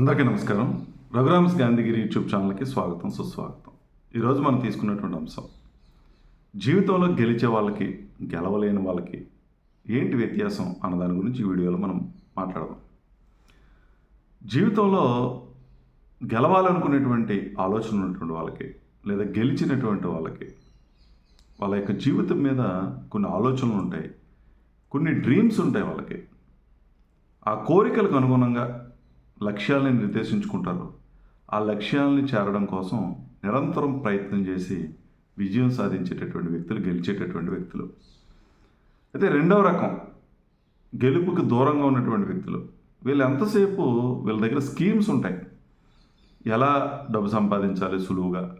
అందరికీ నమస్కారం. రఘురామ్స్ గాంధీగిరి యూట్యూబ్ ఛానల్కి స్వాగతం సుస్వాగతం. ఈరోజు మనం తీసుకున్నటువంటి అంశం జీవితంలో గెలిచే వాళ్ళకి గెలవలేని వాళ్ళకి ఏంటి వ్యత్యాసం అన్న దాని గురించి ఈ వీడియోలో మనం మాట్లాడదాం. జీవితంలో గెలవాలనుకునేటువంటి ఆలోచన ఉన్నటువంటి వాళ్ళకి లేదా గెలిచినటువంటి వాళ్ళకి వాళ్ళ యొక్క జీవితం మీద కొన్ని ఆలోచనలు ఉంటాయి కొన్ని డ్రీమ్స్ ఉంటాయి వాళ్ళకి. ఆ కోరికలకు అనుగుణంగా లక్ష్యాలని నిర్దేశించుకుంటారు. ఆ లక్ష్యాలని చేరడం కోసం నిరంతరం ప్రయత్నం చేసి విజయం సాధించేటటువంటి వ్యక్తులు గెలిచేటటువంటి వ్యక్తులు. అయితే రెండవ రకం గెలుపుకి దూరంగా ఉన్నటువంటి వ్యక్తులు. వీళ్ళు ఎంతసేపు వీళ్ళ దగ్గర స్కీమ్స్ ఉంటాయి. ఎలా డబ్బు సంపాదించాలి సులువుగా?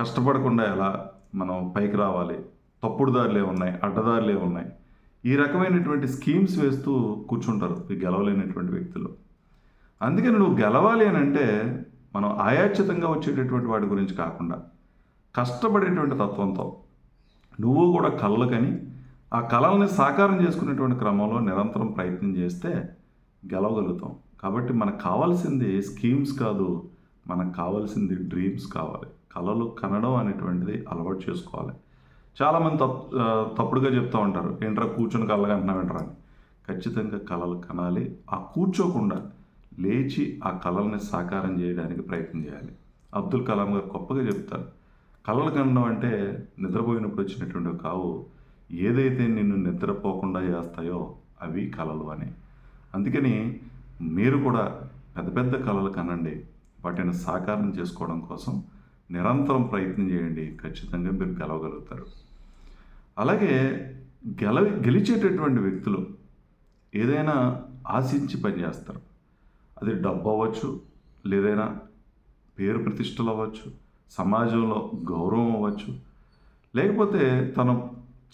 కష్టపడకుండా ఎలా మనం పైకి రావాలి? తప్పుడు దారులే ఉన్నాయి అడ్డదారులే ఉన్నాయి. ఈ రకమైనటువంటి స్కీమ్స్ వేస్తూ కూర్చుంటారు గెలవలేనటువంటి వ్యక్తులు. అందుకని నువ్వు గెలవాలి అని అంటే మనం ఆయాచితంగా వచ్చేటటువంటి వాటి గురించి కాకుండా కష్టపడేటువంటి తత్వంతో నువ్వు కూడా కళ్ళు కని ఆ కళల్ని సాకారం చేసుకునేటువంటి క్రమంలో నిరంతరం ప్రయత్నం చేస్తే గెలవగలుగుతాం. కాబట్టి మనకు కావాల్సింది స్కీమ్స్ కాదు మనకు కావాల్సింది డ్రీమ్స్ కావాలి. కళలు కనడం అనేటువంటిది అలవాటు చేసుకోవాలి. చాలామంది తప్పు తప్పుడుగా చెప్తూ ఉంటారు ఏంట్రా కూర్చొని కళ్ళగా అంటున్నావేంట్రా అని ఖచ్చితంగా కళలు కనాలి. ఆ కూర్చోకుండా లేచి ఆ కళల్ని సాకారం చేయడానికి ప్రయత్నం చేయాలి. అబ్దుల్ కలాం గారు గొప్పగా చెప్తారు. కళలు కనడం అంటే నిద్రపోయినప్పుడు వచ్చినటువంటి కావు ఏదైతే నిన్ను నిద్రపోకుండా చేస్తాయో అవి కళలు అని. అందుకని మీరు కూడా పెద్ద పెద్ద కళలు కనండి. వాటిని సాకారం చేసుకోవడం కోసం నిరంతరం ప్రయత్నం చేయండి. ఖచ్చితంగా మీరు గెలవగలుగుతారు. అలాగే గెల గెలిచేటటువంటి వ్యక్తులు ఏదైనా ఆశించి పనిచేస్తారు. అది డబ్బు అవ్వచ్చు లేదైనా పేరు ప్రతిష్టలు అవ్వచ్చు సమాజంలో గౌరవం అవ్వచ్చు లేకపోతే తను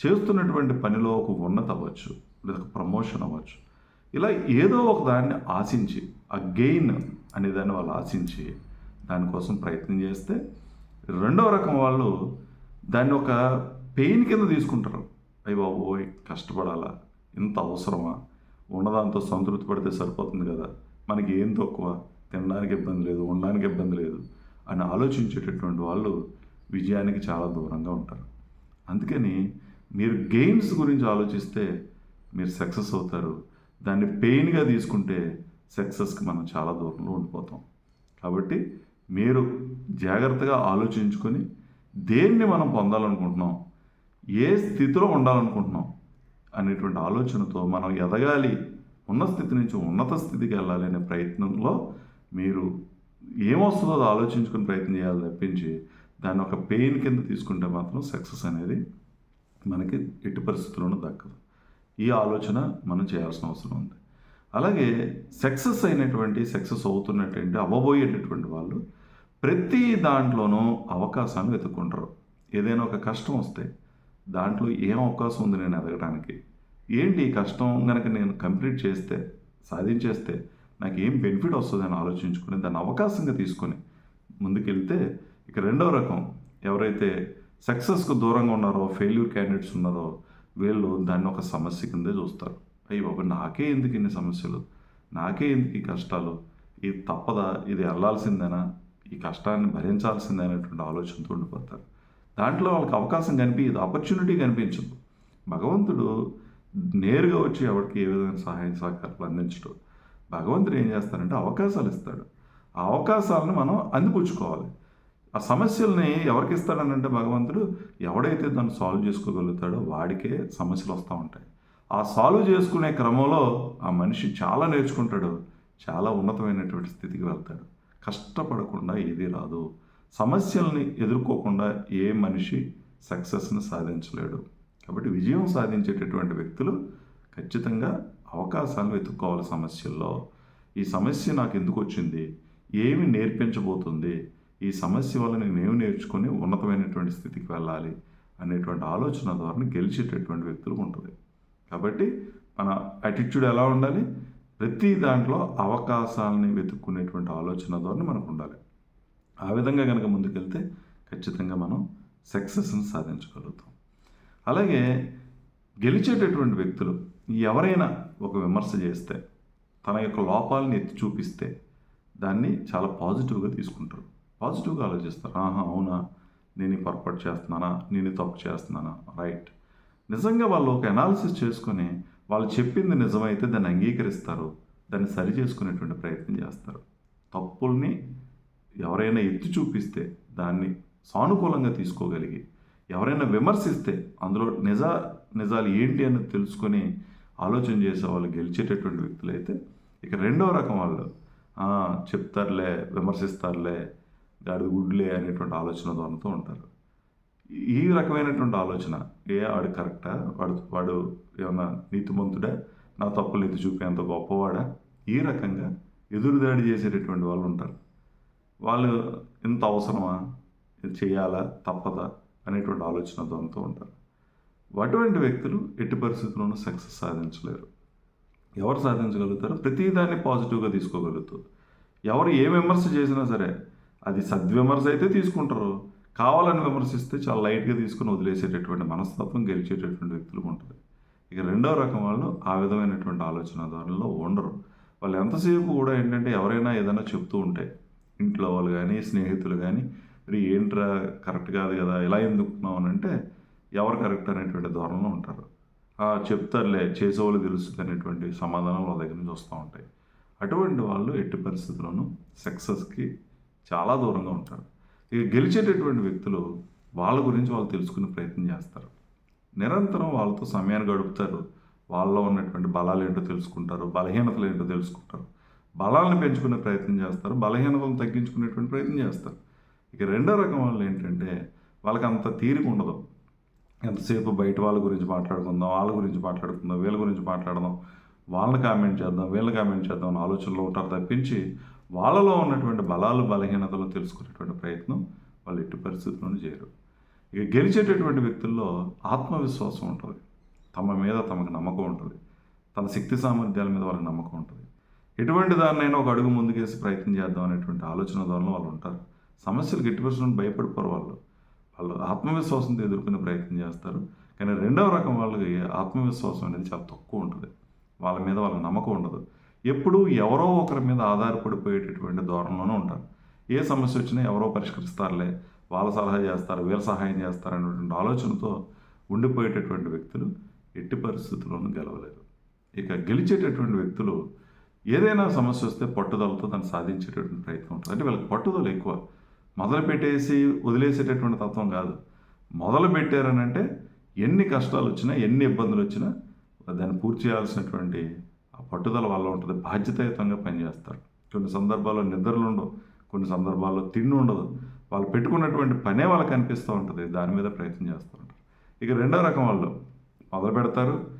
చేస్తున్నటువంటి పనిలో ఒక ఉన్నత అవ్వచ్చు లేదా ఒక ప్రమోషన్ అవ్వచ్చు. ఇలా ఏదో ఒక దాన్ని ఆశించి ఆ గెయిన్ అనే దాన్ని వాళ్ళు ఆశించి దానికోసం ప్రయత్నం చేస్తే రెండవ రకం వాళ్ళు దాన్ని ఒక పెయిన్ కింద తీసుకుంటారు. అయ్యి బాబోయ్ కష్టపడాలా? ఇంత అవసరమా? ఉన్నదాంతో సంతృప్తి పడితే సరిపోతుంది కదా? మనకి ఏం తక్కువ? తినడానికి ఇబ్బంది లేదు ఉండడానికి ఇబ్బంది లేదు అని ఆలోచించేటటువంటి వాళ్ళు విజయానికి చాలా దూరంగా ఉంటారు. అందుకని మీరు గెయిన్స్ గురించి ఆలోచిస్తే మీరు సక్సెస్ అవుతారు. దాన్ని పెయిన్గా తీసుకుంటే సక్సెస్కి మనం చాలా దూరంలో ఉండిపోతాం. కాబట్టి మీరు జాగ్రత్తగా ఆలోచించుకొని దేన్ని మనం పొందాలనుకుంటున్నాం ఏ స్థితిలో ఉండాలనుకుంటున్నాం అనేటువంటి ఆలోచనతో మనం ఎదగాలి ఉన్న స్థితి నుంచి ఉన్నత స్థితికి వెళ్ళాలి అనే ప్రయత్నంలో మీరు ఏమొస్తుందో అది ఆలోచించుకుని ప్రయత్నం చేయాలి తప్పించి దాన్ని ఒక పెయిన్ కింద తీసుకుంటే మాత్రం సక్సెస్ అనేది మనకి ఎట్టి పరిస్థితుల్లోనూ దక్కదు. ఈ ఆలోచన మనం చేయాల్సిన అవసరం ఉంది. అలాగే సక్సెస్ అయినటువంటి సక్సెస్ అవుతున్నటువంటి అవ్వబోయేటటువంటి వాళ్ళు ప్రతి దాంట్లోనూ అవకాశాన్ని వెతుక్కుంటారు. ఏదైనా ఒక కష్టం వస్తే దాంట్లో ఏం అవకాశం ఉంది నేను ఎదగడానికి? ఏంటి ఈ కష్టం? కనుక నేను కంప్లీట్ చేస్తే సాధించేస్తే నాకు ఏం బెనిఫిట్ వస్తుంది అని ఆలోచించుకొని దాన్ని అవకాశంగా తీసుకొని ముందుకెళ్తే ఇక రెండవ రకం ఎవరైతే సక్సెస్కు దూరంగా ఉన్నారో ఫెయిల్యూర్ క్యాండిడేట్స్ ఉన్నారో వీళ్ళు దాన్ని ఒక సమస్య కిందే చూస్తారు. అయ్యి బాబు నాకే ఎందుకు ఇన్ని సమస్యలు? నాకే ఎందుకు ఈ కష్టాలు? ఇది తప్పదా? ఇది వెళ్ళాల్సిందేనా ఈ కష్టాన్ని భరించాల్సిందే అనేటువంటి ఆలోచనతో ఉండిపోతారు. దాంట్లో వాళ్ళకి అవకాశం కనిపించదు ఆపర్చునిటీ కనిపించదు. భగవంతుడు నేరుగా వచ్చి ఎవరికి ఏ విధమైన సహాయ సహకారాలు అందించడం. భగవంతుడు ఏం చేస్తాడంటే అవకాశాలు ఇస్తాడు. ఆ అవకాశాలను మనం అందిపుచ్చుకోవాలి. ఆ సమస్యల్ని ఎవరికి ఇస్తాడనంటే భగవంతుడు ఎవడైతే దాన్ని సాల్వ్ చేసుకోగలుగుతాడో వాడికే సమస్యలు వస్తూ ఉంటాయి. ఆ సాల్వ్ చేసుకునే క్రమంలో ఆ మనిషి చాలా నేర్చుకుంటాడు. చాలా ఉన్నతమైనటువంటి స్థితికి వెళ్తాడు. కష్టపడకుండా ఏది రాదు. సమస్యల్ని ఎదుర్కోకుండా ఏ మనిషి సక్సెస్ని సాధించలేడు. కాబట్టి విజయం సాధించేటటువంటి వ్యక్తులు ఖచ్చితంగా అవకాశాలను వెతుక్కోవాలి సమస్యల్లో. ఈ సమస్య నాకు ఎందుకు వచ్చింది? ఏమి నేర్పించబోతుంది? ఈ సమస్య వల్ల నేను నేర్చుకొని ఉన్నతమైనటువంటి స్థితికి వెళ్ళాలి అనేటువంటి ఆలోచన ద్వారా గెలిచేటటువంటి వ్యక్తులు ఉంటుంది. కాబట్టి మన అటిట్యూడ్ ఎలా ఉండాలి? ప్రతి దాంట్లో అవకాశాలని వెతుక్కునేటువంటి ఆలోచన ద్వారా మనకు ఉండాలి. ఆ విధంగా కనుక ముందుకెళ్తే ఖచ్చితంగా మనం సక్సెస్ని సాధించగలుగుతాం. అలాగే గెలిచేటటువంటి వ్యక్తులు ఎవరైనా ఒక విమర్శ చేస్తే తన యొక్క లోపాలని ఎత్తి చూపిస్తే దాన్ని చాలా పాజిటివ్గా తీసుకుంటారు. పాజిటివ్గా ఆలోచిస్తారు. ఆహా అవునా? నేను పొరపాటు చేస్తున్నానా? నేను తప్పు చేస్తున్నానా? రైట్. నిజంగా వాళ్ళు ఒక అనాలిసిస్ చేసుకొని వాళ్ళు చెప్పింది నిజమైతే దాన్ని అంగీకరిస్తారు. దాన్ని సరి చేసుకునేటువంటి ప్రయత్నం చేస్తారు. తప్పుల్ని ఎవరైనా ఎత్తి చూపిస్తే దాన్ని సానుకూలంగా తీసుకోగలిగి ఎవరైనా విమర్శిస్తే అందులో నిజ నిజాలు ఏంటి అని తెలుసుకొని ఆలోచన చేసే వాళ్ళు గెలిచేటటువంటి వ్యక్తులు అయితే ఇక రెండవ రకం వాళ్ళు చెప్తారులే విమర్శిస్తారులే గాడిద గుడ్లే అనేటువంటి ఆలోచన ధోరణితో ఉంటారు. ఈ రకమైనటువంటి ఆలోచన ఏ వాడు కరెక్టా? వాడు వాడు ఏమన్నా నీతిమంతుడా? నా తప్పులు ఎత్తి చూపేంత గొప్పవాడా? ఈ రకంగా ఎదురుదాడి చేసేటటువంటి వాళ్ళు ఉంటారు. వాళ్ళు ఇంత అవసరమా? ఇది చేయాలా? తప్పదా? అనేటువంటి ఆలోచన దొంగతూ ఉంటారు. అటువంటి వ్యక్తులు ఎట్టి పరిస్థితుల్లోనూ సక్సెస్ సాధించలేరు. ఎవరు సాధించగలుగుతారు ప్రతిదాన్ని పాజిటివ్గా తీసుకోగలుగుతారు. ఎవరు ఏ విమర్శ చేసినా సరే అది సద్విమర్శ అయితే తీసుకుంటారు. కావాలని విమర్శిస్తే చాలా లైట్గా తీసుకుని వదిలేసేటటువంటి మనస్తత్వం గెలిచేటటువంటి వ్యక్తులు ఉంటుంది ఇక రెండవ రకం వాళ్ళు ఆ విధమైనటువంటి ఆలోచన ధోరణిలో ఉండరు. వాళ్ళు ఎంతసేపు కూడా ఏంటంటే ఎవరైనా ఏదైనా చెప్తూ ఉంటే ఇంట్లో వాళ్ళు కానీ స్నేహితులు కానీ మరి ఏంట్రా కరెక్ట్ కాదు కదా ఇలా ఎందుకున్నావు అని అంటే ఎవరు కరెక్ట్ అనేటువంటి ధోరణిలో ఉంటారు. చెప్తారులే చేసేవాళ్ళు తెలుస్తుంది అనేటువంటి సమాధానం వాళ్ళ దగ్గర నుంచి వస్తూ ఉంటాయి. అటువంటి వాళ్ళు ఎట్టి పరిస్థితుల్లోనూ సక్సెస్కి చాలా దూరంగా ఉంటారు. ఇక గెలిచేటటువంటి వ్యక్తులు వాళ్ళ గురించి వాళ్ళు తెలుసుకునే ప్రయత్నం చేస్తారు. నిరంతరం వాళ్ళతో సమయాన్ని గడుపుతారు. వాళ్ళలో ఉన్నటువంటి బలాలు ఏంటో తెలుసుకుంటారు బలహీనతలు ఏంటో తెలుసుకుంటారు. బలాలను పెంచుకునే ప్రయత్నం చేస్తారు బలహీనతలను తగ్గించుకునేటువంటి ప్రయత్నం చేస్తారు. ఇక రెండో రకం వాళ్ళు ఏంటంటే వాళ్ళకి అంత తీరిక ఉండదు. ఎంతసేపు బయట వాళ్ళ గురించి మాట్లాడుకుందాం వాళ్ళ గురించి మాట్లాడుకుందాం వీళ్ళ గురించి మాట్లాడదాం వాళ్ళని కామెంట్ చేద్దాం వీళ్ళని కామెంట్ చేద్దాం అనే ఆలోచనలో ఉంటారు తప్పించి వాళ్ళలో ఉన్నటువంటి బలాలు బలహీనతలు తెలుసుకునేటువంటి ప్రయత్నం వాళ్ళు ఎట్టి పరిస్థితుల్లోనూ చేయరు. ఇక గెలిచేటటువంటి వ్యక్తుల్లో ఆత్మవిశ్వాసం ఉంటుంది. తమ మీద తమకు నమ్మకం ఉంటుంది. తన శక్తి సామర్థ్యాల మీద వాళ్ళకి నమ్మకం ఉంటుంది. ఎటువంటి దాన్నైనా ఒక అడుగు ముందుకేసి ప్రయత్నం చేద్దాం అనేటువంటి ఆలోచన ధోరణిలో వాళ్ళు ఉంటారు. సమస్యలు గట్టిపరచడం భయపడిపోరు వాళ్ళు. వాళ్ళు ఆత్మవిశ్వాసంతో ఎదుర్కొనే ప్రయత్నం చేస్తారు. కానీ రెండవ రకం వాళ్ళకి ఆత్మవిశ్వాసం అనేది చాలా తక్కువ ఉంటుంది. వాళ్ళ మీద వాళ్ళ నమ్మకం ఉండదు. ఎప్పుడూ ఎవరో ఒకరి మీద ఆధారపడిపోయేటటువంటి ధోరణిలోనే ఉంటారు. ఏ సమస్య వచ్చినా ఎవరో పరిష్కరిస్తారులే వాళ్ళ సలహా చేస్తారు వీళ్ళ సహాయం చేస్తారు అనేటువంటి ఆలోచనతో ఉండిపోయేటటువంటి వ్యక్తులు ఎట్టి పరిస్థితుల్లోనూ గెలవలేరు. ఇక గెలిచేటటువంటి వ్యక్తులు ఏదైనా సమస్య వస్తే పట్టుదలతో దాన్ని సాధించేటటువంటి ప్రయత్నం ఉంటుంది. అంటే వీళ్ళకి పట్టుదల ఎక్కువ. మొదలు పెట్టేసి వదిలేసేటటువంటి తత్వం కాదు. మొదలు పెట్టారనంటే ఎన్ని కష్టాలు వచ్చినా ఎన్ని ఇబ్బందులు వచ్చినా దాన్ని పూర్తి చేయాల్సినటువంటి ఆ పట్టుదల వల్ల ఉంటుంది. బాధ్యతాయుతంగా పనిచేస్తారు. కొన్ని సందర్భాల్లో నిద్రలు ఉండవు కొన్ని సందర్భాల్లో తిండి ఉండదు. వాళ్ళు పెట్టుకున్నటువంటి పనే వాళ్ళకి అనిపిస్తూ ఉంటుంది. దాని మీద ప్రయత్నం చేస్తూ ఉంటారు. ఇక రెండో రకం వాళ్ళు మొదలు పెడతారు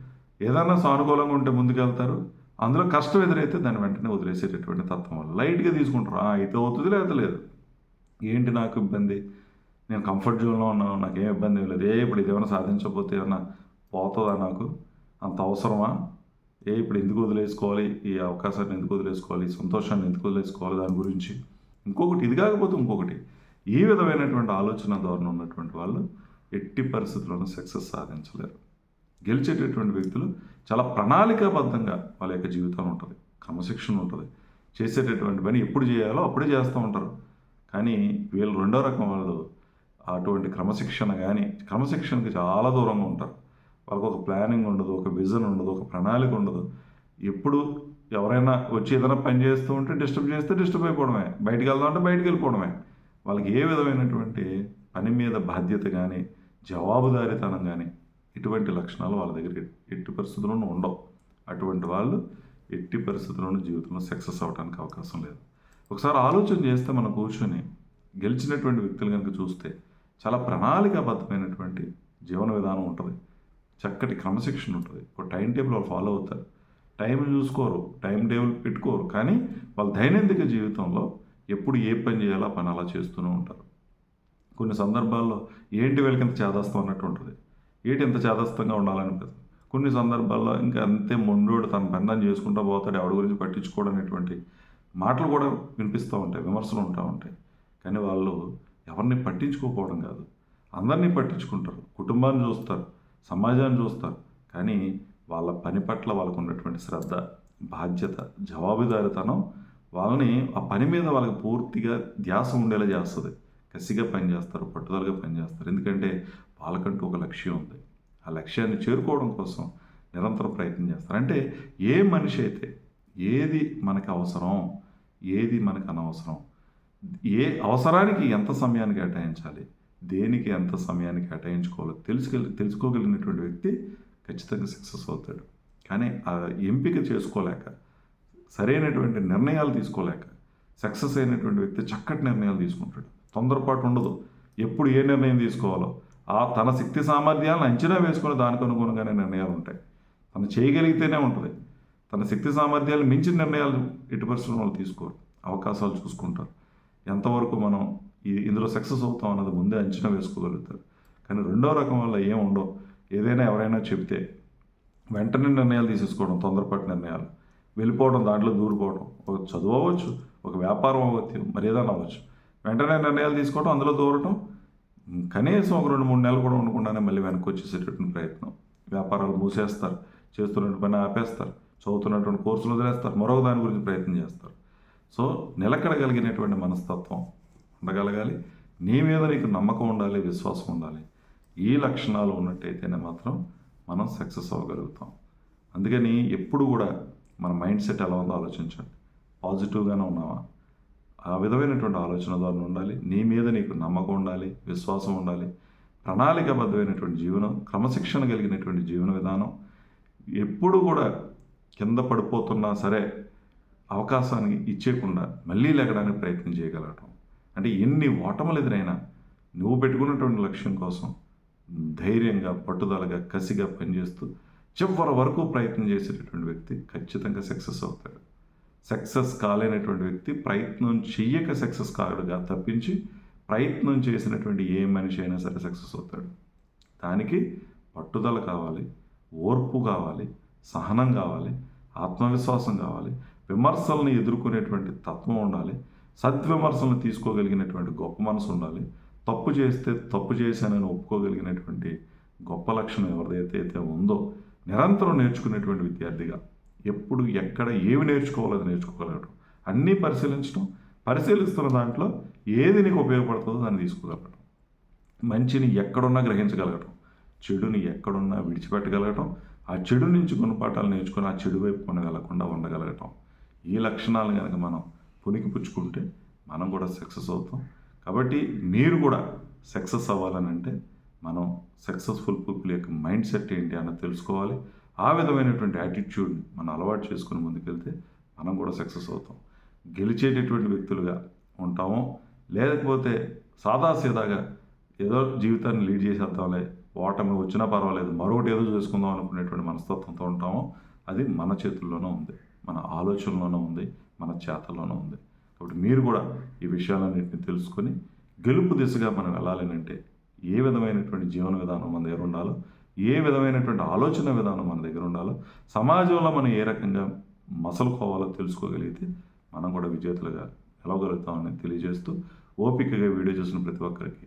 ఏదైనా సానుకూలంగా ఉంటే ముందుకెళ్తారు. అందులో కష్టం ఎదురైతే దాన్ని వెంటనే వదిలేసేటటువంటి తత్వం వాళ్ళు. లైట్గా తీసుకుంటారు. అయితే అవుతుంది లేదా లేదు. ఏంటి నాకు ఇబ్బంది? నేను కంఫర్ట్ జోన్లో ఉన్నాను నాకేం ఇబ్బంది లేదు. ఏ ఇప్పుడు ఇదేమైనా సాధించకపోతే ఏమైనా పోతుందా నాకు? అంత అవసరమా? ఏ ఇప్పుడు ఎందుకు వదిలేసుకోవాలి? ఈ అవకాశాన్ని ఎందుకు వదిలేసుకోవాలి? ఈ సంతోషాన్ని ఎందుకు వదిలేసుకోవాలి? దాని గురించి. ఇంకొకటి ఇది కాకపోతే ఇంకొకటి. ఈ విధమైనటువంటి ఆలోచన ధోరణి ఉన్నటువంటి వాళ్ళు ఎట్టి పరిస్థితుల్లోనూ సక్సెస్ సాధించలేరు. గెలిచేటటువంటి వ్యక్తులు చాలా ప్రణాళికాబద్ధంగా వాళ్ళ యొక్క జీవితం ఉంటుంది. క్రమశిక్షణ ఉంటుంది. చేసేటటువంటి పని ఎప్పుడు చేయాలో అప్పుడే చేస్తూ ఉంటారు. కానీ వీళ్ళు రెండో రకం వాళ్ళు అటువంటి క్రమశిక్షణ కానీ క్రమశిక్షణకి చాలా దూరంగా ఉంటారు. వాళ్ళకి ఒక ప్లానింగ్ ఉండదు ఒక విజన్ ఉండదు ఒక ప్రణాళిక ఉండదు. ఎప్పుడు ఎవరైనా వచ్చి ఏదైనా పని చేస్తూ ఉంటే డిస్టర్బ్ చేస్తే డిస్టర్బ్ అయిపోవడమే. బయటికి వెళ్దాం అంటే బయటికి వెళ్ళిపోవడమే. వాళ్ళకి ఏ విధమైనటువంటి పని మీద బాధ్యత కానీ జవాబుదారీతనం కానీ ఇటువంటి లక్షణాలు వాళ్ళ దగ్గర ఎట్టి పరిస్థితుల్లోనూ ఉండవు. అటువంటి వాళ్ళు ఎట్టి పరిస్థితుల్లోనూ జీవితంలో సక్సెస్ అవ్వడానికి అవకాశం లేదు. ఒకసారి ఆలోచన చేస్తే మనం కూర్చొని గెలిచినటువంటి వ్యక్తులు కనుక చూస్తే చాలా ప్రణాళికాబద్ధమైనటువంటి జీవన విధానం ఉంటుంది. చక్కటి క్రమశిక్షణ ఉంటుంది. ఒక టైం టేబుల్ వాళ్ళు ఫాలో అవుతారు. టైం చూసుకోరు టైం టేబుల్ పెట్టుకోరు. కానీ వాళ్ళ దైనందిక జీవితంలో ఎప్పుడు ఏ పని చేయాలో పని అలా చేస్తూనే ఉంటారు. కొన్ని సందర్భాల్లో ఏంటి వీళ్ళకి ఇంత చేదస్తం అన్నట్టు ఉంటుంది. ఏంటి ఇంత చేదస్తంగా ఉండాలనిపిస్తుంది కొన్ని సందర్భాల్లో ఇంకా అంతే మొండోడు తన బంధం చేసుకుంటూ పోతాడు ఎవడి గురించి పట్టించుకోవడం అనేటువంటి మాటలు కూడా వినిపిస్తూ ఉంటాయి విమర్శలు ఉంటా ఉంటాయి. కానీ వాళ్ళు ఎవరిని పట్టించుకోకపోవడం కాదు. అందరినీ పట్టించుకుంటారు. కుటుంబాన్ని చూస్తారు సమాజాన్ని చూస్తారు. కానీ వాళ్ళ పని పట్ల వాళ్ళకు ఉన్నటువంటి శ్రద్ధ బాధ్యత జవాబుదారితనం వాళ్ళని ఆ పని మీద వాళ్ళకి పూర్తిగా ధ్యాస ఉండేలా చేస్తుంది. కసిగా పనిచేస్తారు పట్టుదలగా పనిచేస్తారు ఎందుకంటే వాళ్ళకంటూ ఒక లక్ష్యం ఉంది. ఆ లక్ష్యాన్ని చేరుకోవడం కోసం నిరంతరం ప్రయత్నం చేస్తారు. అంటే ఏ మనిషి అయితే ఏది మనకి అవసరం ఏది మనకు అనవసరం? ఏ అవసరానికి ఎంత సమయాన్ని కేటాయించాలి? దేనికి ఎంత సమయాన్ని కేటాయించుకోవాలి? తెలుసుకెళ్ళి తెలుసుకోగలిగినటువంటి వ్యక్తి ఖచ్చితంగా సక్సెస్ అవుతాడు. కానీ ఆ ఎంపిక చేసుకోలేక సరైనటువంటి నిర్ణయాలు తీసుకోలేక సక్సెస్ అయినటువంటి వ్యక్తి చక్కటి నిర్ణయాలు తీసుకుంటాడు. తొందరపాటు ఉండదు. ఎప్పుడు ఏ నిర్ణయం తీసుకోవాలో ఆ తన శక్తి సామర్థ్యాలను అంచనా వేసుకుని దానికి అనుగుణంగానే నిర్ణయాలు ఉంటాయి. తను చేయగలిగితేనే ఉంటుంది. తన శక్తి సామర్థ్యాలు మించిన నిర్ణయాలు ఎటు పరిస్థితుల్లో వాళ్ళు తీసుకోరు. అవకాశాలు చూసుకుంటారు. ఎంతవరకు మనం ఈ ఇందులో సక్సెస్ అవుతాం అన్నది ముందే అంచనా వేసుకోగలుగుతారు. కానీ రెండో రకం వల్ల ఏం ఉండవు. ఏదైనా ఎవరైనా చెబితే వెంటనే నిర్ణయాలు తీసేసుకోవడం తొందరపాటు నిర్ణయాలు. వెళ్ళిపోవడం దాంట్లో దూరిపోవడం. ఒక చదువు అవ్వచ్చు ఒక వ్యాపారం అవ్వచ్చు మరేదైనా అవ్వచ్చు. వెంటనే నిర్ణయాలు తీసుకోవడం అందులో దూరటం. కనీసం ఒక రెండు మూడు నెలలు కూడా ఉండకుండానే మళ్ళీ వెనక్కి వచ్చేసేటటువంటి ప్రయత్నం. వ్యాపారాలు మూసేస్తారు చేస్తున్నటువంటి పని ఆపేస్తారు. చదువుతున్నటువంటి కోర్సులు వదిలేస్తారు. మరొక దాని గురించి ప్రయత్నం చేస్తారు. సో నిలకడగలిగినటువంటి మనస్తత్వం ఉండగలగాలి. నీ మీద నీకు నమ్మకం ఉండాలి విశ్వాసం ఉండాలి. ఈ లక్షణాలు ఉన్నట్టయితేనే మాత్రం మనం సక్సెస్ అవ్వగలుగుతాం. అందుకని ఎప్పుడు కూడా మన మైండ్ సెట్ ఎలా ఉందో ఆలోచించండి. పాజిటివ్గానే ఉన్నావా? ఆ విధమైనటువంటి ఆలోచన ద్వారా ఉండాలి. నీ మీద నీకు నమ్మకం ఉండాలి విశ్వాసం ఉండాలి. ప్రణాళికాబద్ధమైనటువంటి జీవనం క్రమశిక్షణ కలిగినటువంటి జీవన విధానం ఎప్పుడు కూడా కింద పడిపోతున్నా సరే అవకాశాన్ని ఇచ్చేయకుండా మళ్ళీ లేకడానికి ప్రయత్నం చేయగలగటం. అంటే ఎన్ని ఓటములు ఎదురైనా నువ్వు పెట్టుకున్నటువంటి లక్ష్యం కోసం ధైర్యంగా పట్టుదలగా కసిగా పనిచేస్తూ చివరి వరకు ప్రయత్నం చేసేటటువంటి వ్యక్తి ఖచ్చితంగా సక్సెస్ అవుతాడు. సక్సెస్ కాలేనటువంటి వ్యక్తి ప్రయత్నం చెయ్యక సక్సెస్ కాడుగా తప్పించి ప్రయత్నం చేసినటువంటి ఏ మనిషి అయినా సరే సక్సెస్ అవుతాడు. దానికి పట్టుదల కావాలి ఓర్పు కావాలి సహనం కావాలి ఆత్మవిశ్వాసం కావాలి విమర్శలను ఎదుర్కొనేటువంటి తత్వం ఉండాలి సద్విమర్శలను తీసుకోగలిగినటువంటి గొప్ప మనసు ఉండాలి తప్పు చేస్తే తప్పు చేశానని ఒప్పుకోగలిగినటువంటి గొప్ప లక్షణం ఎవరిదైతే అయితే ఉందో నిరంతరం నేర్చుకునేటువంటి విద్యార్థిగా ఎప్పుడు ఎక్కడ ఏమి నేర్చుకోవాలో అది నేర్చుకోగలగడం అన్నీ పరిశీలించడం పరిశీలిస్తున్న దాంట్లో ఏది నీకు ఉపయోగపడుతుందో దాన్ని తీసుకోగలగడం మంచిని ఎక్కడున్నా గ్రహించగలగటం చెడుని ఎక్కడున్నా విడిచిపెట్టగలగటం ఆ చెడు నుంచి కొన్ని పాఠాలు నేర్చుకుని ఆ చెడు వైపు కొనగలకుండా ఉండగలగటం. ఈ లక్షణాలు కనుక మనం పుణికిపుచ్చుకుంటే మనం కూడా సక్సెస్ అవుతాం. కాబట్టి మీరు కూడా సక్సెస్ అవ్వాలని అంటే మనం సక్సెస్ఫుల్ పీపుల్ యొక్క మైండ్ సెట్ ఏంటి అన్నది తెలుసుకోవాలి. ఆ విధమైనటువంటి యాటిట్యూడ్ని మనం అలవాటు చేసుకుని ముందుకెళ్తే మనం కూడా సక్సెస్ అవుతాం. గెలిచేటటువంటి వ్యక్తులుగా ఉంటాము. లేకపోతే సాదాసీదాగా ఏదో జీవితాన్ని లీడ్ చేసేద్దాంలే ఓటమి వచ్చినా పర్వాలేదు మరొకటి ఏదో చేసుకుందాం అనుకునేటువంటి మనస్తత్వంతో ఉంటామో అది మన చేతుల్లోనూ ఉంది మన ఆలోచనలోనూ ఉంది మన చేతల్లోనూ ఉంది. కాబట్టి మీరు కూడా ఈ విషయాలన్నింటినీ తెలుసుకొని గెలుపు దిశగా మనం వెళ్ళాలని అంటే ఏ విధమైనటువంటి జీవన విధానం మన దగ్గర ఉండాలో ఏ విధమైనటువంటి ఆలోచన విధానం మన దగ్గర ఉండాలో సమాజంలో మనం ఏ రకంగా మసలుకోవాలో తెలుసుకోగలిగితే మనం కూడా విజేతలుగా నిలవగలుగుతామని తెలియజేస్తూ ఓపికగా వీడియో చేసిన ప్రతి ఒక్కరికి